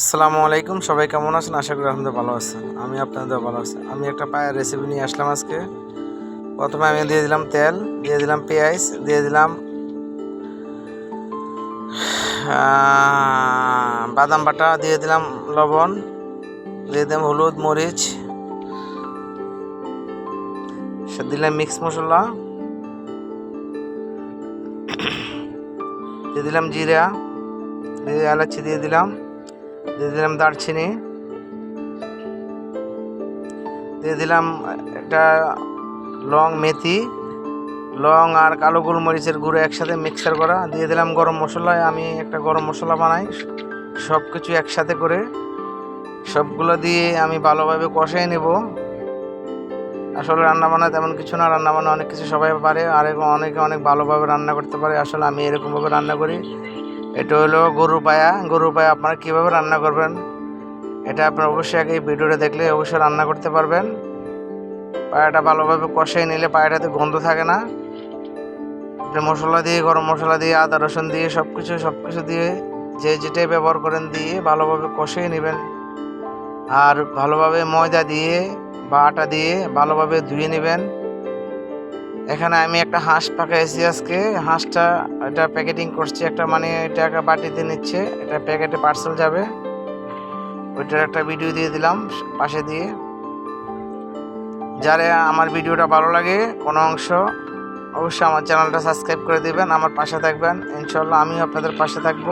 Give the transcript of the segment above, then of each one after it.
আসসালামু আলাইকুম, সবাই কেমন আছেন? আশা করি আপনাদের ভালো আছেন। আমি আপনাদের ভালো আছি। আমি একটা পায়ের রেসিপি নিয়ে আসলাম আজকে। প্রথমে আমি দিয়ে দিলাম তেল, দিয়ে দিলাম পেঁয়াজ, দিয়ে দিলাম বাদাম বাটা, দিয়ে দিলাম লবণ, দিয়ে দিলাম হলুদ, মরিচ সে দিলাম মিক্স মশলা, দিয়ে দিলাম জিরা, দিয়ে এলাচি দিয়ে দিলাম দিয়ে দিলাম দারচিনি। দিয়ে দিলাম একটা লং মেথি, লং আর কালো গোলমরিচের গুঁড়ো একসাথে মিক্সার করা। দিয়ে দিলাম গরম মশলায় আমি একটা গরম মশলা বানাই সব কিছু একসাথে করে। সবগুলো দিয়ে আমি ভালোভাবে কষাই নেব। আসলে রান্না বান্না তেমন কিছু না, রান্না বান্না অনেক কিছু সবাই পারে আর অনেকে অনেক ভালোভাবে রান্না করতে পারে। আসলে আমি এরকমভাবে রান্না করি। এটা হলো গরু পায়া। গরু পায়া আপনারা কীভাবে রান্না করবেন? এটা আপনারা অবশ্যই আগে ভিডিওটা দেখলে অবশ্যই রান্না করতে পারবেন। পায়াটা ভালোভাবে কষাই নিলে পায়াটাতে গন্ধ থাকে না। মশলা দিয়ে, গরম মশলা দিয়ে, আদা, রসুন দিয়ে সব কিছু সব কিছু দিয়ে যে যেটাই ব্যবহার করেন দিয়ে ভালোভাবে কষিয়ে নেবেন। আর ভালোভাবে ময়দা দিয়ে বা আটা দিয়ে ভালোভাবে ধুয়ে নেবেন। এখানে আমি একটা হাঁস পাকাইছি আজকে। হাঁসটা এটা প্যাকেটিং করছি, একটা মানে এটা একটা বাটিতে নিচ্ছে, এটা প্যাকেটে পার্সেল যাবে। ওইটার একটা ভিডিও দিয়ে দিলাম পাশে দিয়ে। যারা আমার ভিডিওটা ভালো লাগে, কোনো অংশ, অবশ্যই আমার চ্যানেলটা সাবস্ক্রাইব করে দিবেন, আমার পাশে থাকবেন। ইনশাল্লাহ আমিও আপনাদের পাশে থাকব।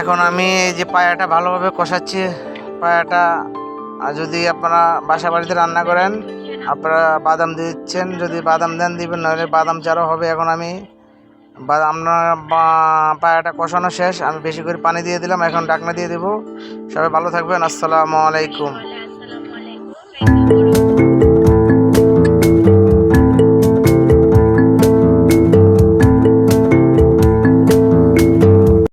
এখন আমি যে পায়াটা ভালোভাবে কষাচ্ছি, পায়াটা আর যদি আপনারা বাসা বাড়িতে রান্না করেন, আপনারা বাদাম দিচ্ছেন, যদি বাদাম দেন দিবেন নাহলে বাদাম চারও হবে। এখন আমি বা- আপনার পায়াটা কষানো শেষ। আমি বেশি করে পানি দিয়ে দিলাম, এখন ডাকনা দিয়ে দেবো। সবাই ভালো থাকবেন, আসসালামু আলাইকুম।